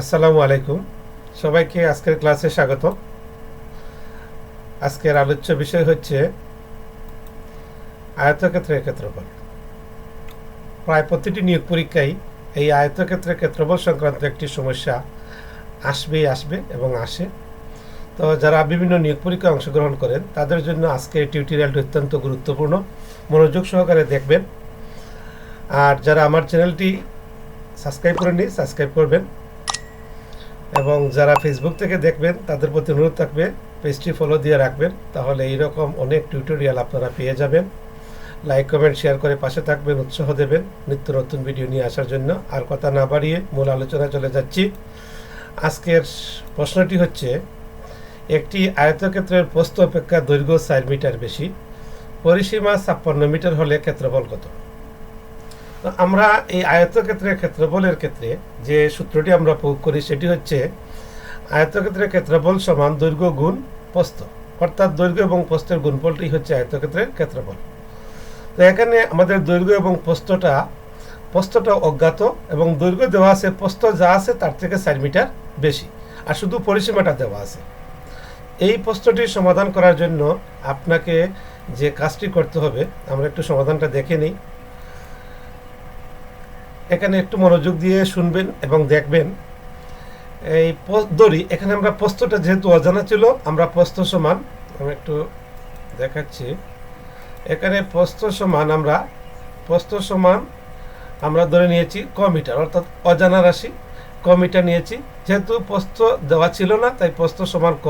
আসসালামু আলাইকুম। সবাইকে আজকের ক্লাসে স্বাগত আজকের আলোচ্য বিষয় হচ্ছে আয়তক্ষেত্রের ক্ষেত্রফল। প্রায় প্রতিটি নিয়োগ পরীক্ষায় এই আয়তক্ষেত্রের ক্ষেত্রফল সংক্রান্ত একটি সমস্যা আসবেই আসবে এবং আসে। তো যারা বিভিন্ন নিয়োগ পরীক্ষায় অংশগ্রহণ করেন, তাদের জন্য আজকে টিউটোরিয়ালটি অত্যন্ত গুরুত্বপূর্ণ। মনোযোগ সহকারে দেখবেন। আর যারা আমার চ্যানেলটি সাবস্ক্রাইব করেননি, সাবস্ক্রাইব করবেন। এবং যারা ফেসবুক থেকে দেখবেন, তাদের প্রতি অনুরোধ থাকবে, পেজটি ফলো দিয়ে রাখবেন, তাহলে এইরকম অনেক টিউটোরিয়াল আপনারা পেয়ে যাবেন। লাইক কমেন্ট শেয়ার করে পাশে থাকবেন, উৎসাহ দেবেন নিত্য নতুন ভিডিও নিয়ে আসার জন্য। আর কথা না বাড়িয়ে মূল আলোচনা চলে যাচ্ছি। আজকের প্রশ্নটি হচ্ছে, একটি আয়তক্ষেত্রের প্রস্থ অপেক্ষা দৈর্ঘ্য চার মিটার বেশি, পরিসীমা ছাপ্পান্ন মিটার হলে ক্ষেত্রফল কত? আমরা এই আয়তক্ষেত্রের ক্ষেত্রফলের ক্ষেত্রে যে সূত্রটি আমরা প্রয়োগ করি সেটি হচ্ছে আয়তক্ষেত্রের ক্ষেত্রফল সমান দৈর্ঘ্য গুণ প্রস্থ অর্থাৎ দৈর্ঘ্য এবং প্রস্থের গুণফলটি হচ্ছে আয়তক্ষেত্রের ক্ষেত্রফল। তো এখানে আমাদের দৈর্ঘ্য এবং প্রস্থটা প্রস্থটা অজ্ঞাত এবং দৈর্ঘ্য দেওয়া আছে প্রস্থ যা আছে তার থেকে চার মিটার বেশি আর শুধু পরিসীমাটা দেওয়া আছে। এই প্রশ্নটির সমাধান করার জন্য আপনাকে যে কাজটি করতে হবে, আমরা একটু সমাধানটা দেখে নিই। এখানে একটু মনোযোগ দিয়ে শুনবেন এবং দেখবেন। এই দড়ি এখানে আমরা প্রস্তটা যেহেতু অজানা ছিল, আমরা প্রস্ত সমান, আমি একটু দেখাচ্ছি। এখানে প্রস্ত সমান আমরা, প্রস্ত সমান আমরা ধরে নিয়েছি ক মিটার, অর্থাৎ অজানা রাশি, ক মিটার নিয়েছি। যেহেতু প্রস্ত দেওয়া ছিল না, তাই প্রস্ত সমান ক।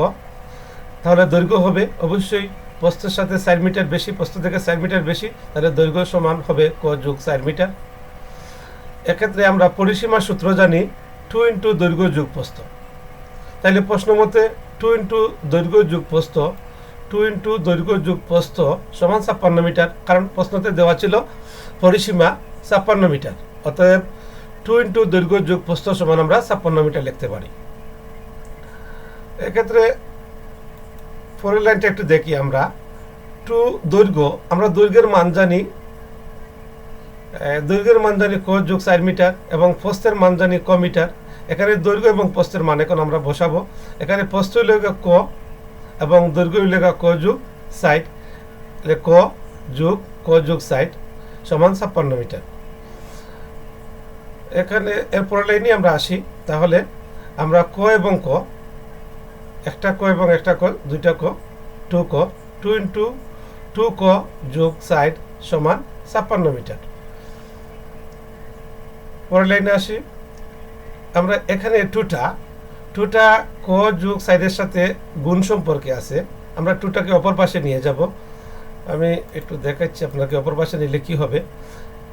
তাহলে দৈর্ঘ্য হবে অবশ্যই প্রস্থের সাথে চার মিটার বেশি প্রস্থ থেকে চার মিটার বেশি, তাহলে দৈর্ঘ্য সমান হবে ক যোগ চার মিটার। এক্ষেত্রে আমরা পরিসীমা সূত্র জানি টু ইন্টু দৈর্ঘ্য যুগ প্রস্থ তাইলে প্রশ্ন মতে টু ইন্টু দৈর্ঘ্য যুগ প্রস্থ টু ইন্টু দৈর্ঘ্য যুগ প্রস্থ সমান ছাপ্পান্ন মিটার, কারণ প্রশ্নতে দেওয়া ছিল পরিসীমা ছাপ্পান্ন মিটার। অতএব টু ইন্টু দৈর্ঘ্য যুগ প্রস্থ সমান আমরা ছাপ্পান্ন মিটার লিখতে পারি। এক্ষেত্রে পরের লাইনটা একটু দেখি আমরা। টু দৈর্ঘ্য, আমরা দৈর্ঘ্যের মান জানি দৈর্ঘ্যের মান জানি ক যোগ চার মিটার এবং প্রস্থের মান জানি ক মিটার। এখানে দৈর্ঘ্য এবং প্রস্থের মান এখন আমরা বসাবো। এখানে প্রস্থ লেখা ক এবং দৈর্ঘ্য লেখা ক যোগ সাইড ক যোগ ক যোগ সাইড সমান ছাপ্পান্ন মিটার। এখানে এর পরের লাইনে আমরা আসি। তাহলে আমরা ক এবং ক, একটা ক এবং একটা ক, দুইটা ক, টু ক, টু ইন্টু টু ক যোগ সাইড সমান ছাপ্পান্ন মিটার। পরের লাইনে আসি। আমরা এখানে টুটা টুটা ক যুগ সাইডের সাথে গুণ সম্পর্কে আছে। আমরা টুটাকে অপর পাশে নিয়ে যাব। আমি একটু দেখাচ্ছি আপনাকে অপর পাশে নিলে কি হবে।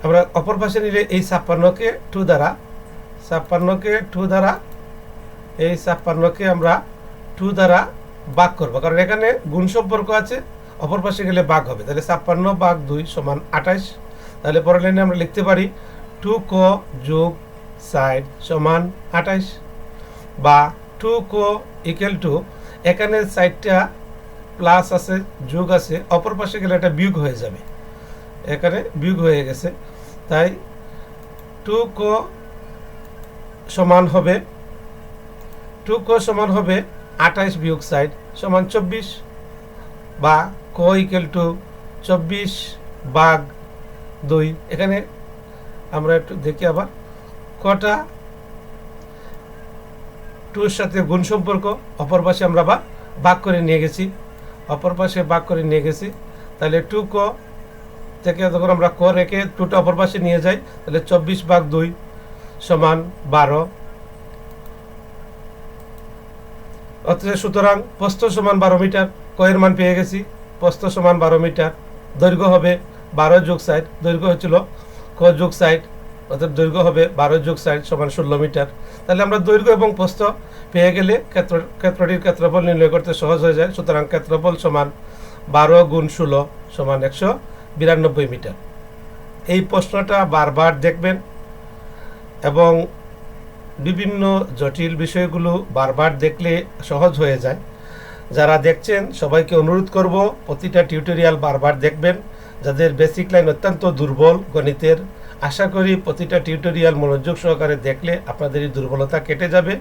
আমরা অপর পাশে নিলে এই ছাপ্পান্নকে টু দ্বারা, ছাপ্পান্নকে টু দ্বারা, এই ছাপ্পান্নকে আমরা টু দ্বারা বাঘ করব। কারণ এখানে গুণ সম্পর্ক আছে, অপর পাশে গেলে বাঘ হবে। তাহলে ছাপ্পান্ন বাঘ দুই সমান আঠাইশ। তাহলে পরের লাইনে আমরা লিখতে পারি টু ক যোগ সাইড সমান আঠাইশ বা টু ক ইকুয়াল টু এখানে সাইডটা প্লাস আছে, যোগ আছে, অপর পাশে গেলে এটা বিয়োগ হয়ে যাবে। এখানে বিয়োগ হয়ে গেছে। তাই টু ক সমান হবে টু ক সমান হবে আঠাইশ বিয়োগ সাইড সমান চব্বিশ বা ক ইকুয়াল টু চব্বিশ বাঘ দুই। এখানে আমরা একটু দেখি আবার। কটা? টুর সাথে গুণ সম্পর্ক, অপর পাশে আমরা বা ভাগ করে নিয়ে গেছি। অপর পাশে ভাগ করে নিয়ে গেছি। তাহলে টু ক থেকে যখন আমরা ক রেখে টুটা অপর পাশে নিয়ে যাই, তাহলে চব্বিশ ভাগ দুই সমান বারো। অথচ সুতরাং প্রস্থ সমান বারো মিটার কয়ের মান পেয়ে গেছি, প্রস্থ সমান বারো মিটার। দৈর্ঘ্য হবে বারো যোগ সাইড দৈর্ঘ্য হচ্ছিল ক যোগ সাইড অর্থাৎ দৈর্ঘ্য হবে বারো যোগ সাইড সমান ষোলো মিটার। তাহলে আমরা দৈর্ঘ্য এবং প্রস্থ পেয়ে গেলে ক্ষেত্র, ক্ষেত্রটির ক্ষেত্রফল নির্ণয় করতে সহজ হয়ে যায়। সুতরাং ক্ষেত্রফল সমান বারো গুণ ষোলো সমান একশো বিরানব্বই মিটার। এই প্রশ্নটা বারবার দেখবেন এবং বিভিন্ন জটিল বিষয়গুলো বারবার দেখলে সহজ হয়ে যায়। যারা দেখছেন, সবাইকে অনুরোধ করব প্রতিটা টিউটোরিয়াল বারবার দেখবেন। যাদের বেসিক লাইন অত্যন্ত দুর্বল গণিতের। আশা করি প্রতিটা টিউটোরিয়াল মনোযোগ সহকারে দেখলে আপনাদের এই দুর্বলতা কেটে যাবে।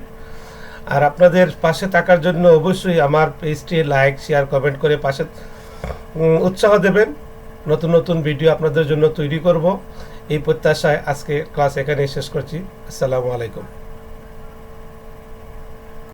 আর আপনাদের পাশে থাকার জন্য অবশ্যই আমার পেজটি লাইক শেয়ার কমেন্ট করে পাশে উৎসাহ দেবেন। নতুন নতুন ভিডিও আপনাদের জন্য তৈরি করব। এই প্রত্যাশায় আজকে ক্লাস এখানেই শেষ করছি। আসসালামু আলাইকুম।